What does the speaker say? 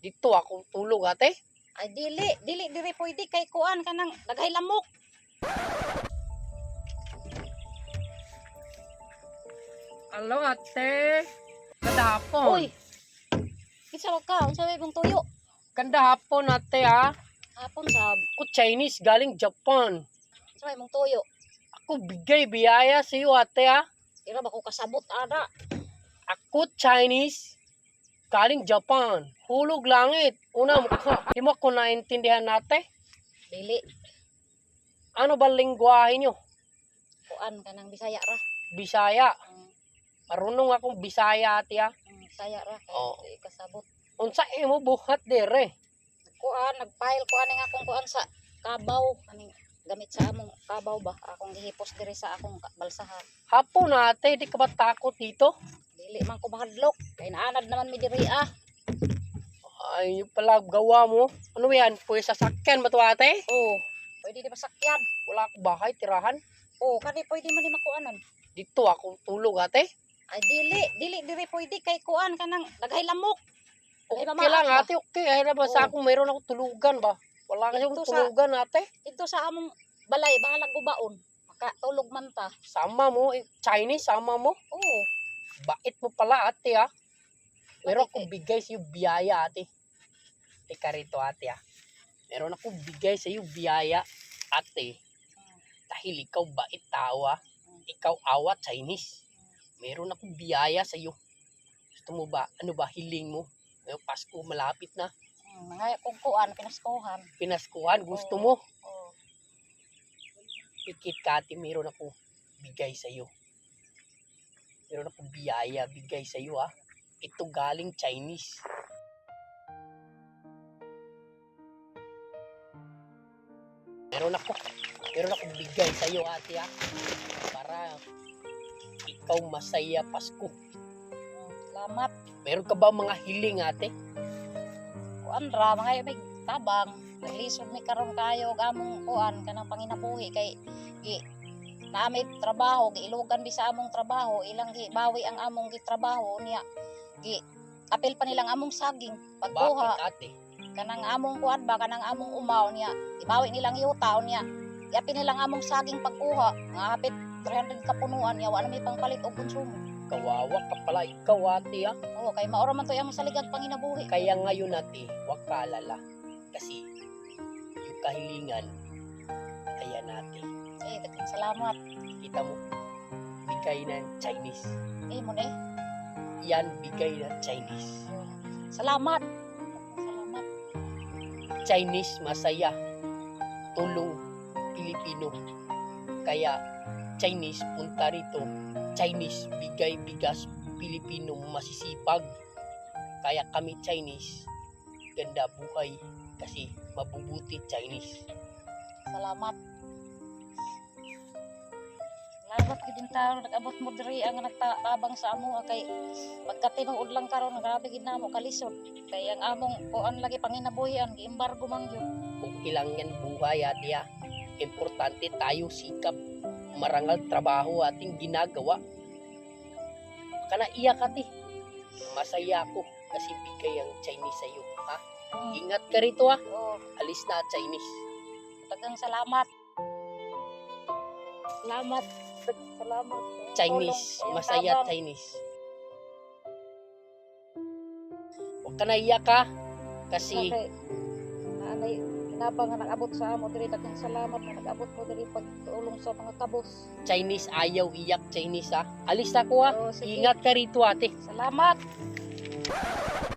Dito ako tulog ate. Ay dili, dili diri pwede kay kuan kanang daghay lamok. Hello ate. Ganda hapon. Uy. Kitsa ka, unsa may mong tuyo? Ganda hapon ate ha. Hapon sab. Ako Chinese galing Japan. Unsa may mong tuyo? Ako bigay biyaya sa iyo ate ha. Ira ba ko kasabot ana? Ako Chinese galing Japan. Hulog langit. Una mukha. Di mo ako naintindihan ate. Dili Ano ba lingwahe nyo? kuan kanang Bisaya ra. Bisaya. Ang Marunong akong Bisaya ate ha. ang Bisaya ra kay Oo. di kasabot. Unsa imo buhat dire? Kuan nagfile kuan ning akong kuan sa kabaw kaning gamit sa among kabaw ba akong gihipos diri sa akong ka- balsahan. Hapon ate, di ka ba takot dito? Dili man ko mahadlok kay naanad naman mi diri ah. Ay, yung pala gawa mo. Ano yan? Pwede sasakyan ba to ate? Oh, pwede di masakyan. Wala akong bahay, tirahan. Oh, kani pwede man di makuanon. Dito ako tulog ate. Ay dili, dili diri pwede kay kuan kanang daghay lamok. Ay, Okay mamaas lang ba? ate, okay. Ay na ba sa Oo. akong mayroon ako tulugan ba? Wala kasi sa- tulugan ate. Dito sa among balay bahalag gubaon. Makatulog man ta. Sama mo, eh, Chinese, sama mo. Oo. Bait mo pala ate ha. Meron Bakit akong bigay sa iyo biyaya ate. Teka rito ate ha. Meron akong bigay sa iyo biyaya ate. Dahil ikaw bait tao ha. Ikaw awa Chinese. Meron akong biyaya sa iyo. Gusto mo ba? Ano ba hiling mo? Ngayong Pasko malapit na. Mga kung kuan pinaskuhan. Pinaskuhan, gusto mo? Oo. Pikit ka ate, meron akong bigay sa iyo. Meron akong biyaya bigay sa iyo ha. Ito galing Chinese. Meron ako. Meron akong bigay sa iyo ate ha. Para ikaw masaya Pasko. Salamat. Meron ka ba mga hiling ate? Kuan ra mga may tabang. Naglisod mi karon kayo og among kuan kanang panginabuhi kay naamay trabaho giilugan bi sa among trabaho ilang gi bawi ang among gitrabaho niya gi apil pa nilang among saging Bakit pagkuha ate? kanang among kuan ba kanang among umaw niya ibawi nilang yuta niya yapin nilang among saging pagkuha nga hapit 300 kapunuan niya wala may pangpalit og konsumo Kawawa ka pala ikaw ate ha. oo kay maura man to among saligag panginabuhi Kaya ngayon ate, huwag ka alala. Kasi yung kahilingan, ayan ate. Eh daghang salamat Kita mo, bigay ng Chinese. eh mo ni Yan, bigay ng Chinese. salamat salamat Chinese, masaya. Tulong Pilipino. Kaya, Chinese, punta rito. Chinese, bigay bigas Pilipino, masisipag. Kaya kami Chinese, ganda buhay. Kasi mabubuti Chinese. salamat Salamat gid tao nag-abot mo diri ang nagtabang sa amo ah, kay pagkatinuod lang karon grabe gid namo kalisod kay ang among kuan lagi panginabuhian gi-embargo man gyud okay lang yan buhay ate ha. Importante tayo sikap marangal trabaho ating ginagawa. Kana iyak ate. Masaya ako kasi bigay ang Chinese sa iyo. Ha? Ingat ka rito ha. oh Alis na Chinese. daghang salamat salamat salamat Chinese. Tulong, Masaya. Chinese. Huwag ka na iyak ha. Kasi Okay. Nanay, kinabang nga nag-abot sa amo diri daghang salamat nga nag-abot mo diri pagtulong sa mga kabos. Chinese ayaw iyak Chinese ha. Alis na ko ha. Oh. Ingat ka rito ate. Salamat.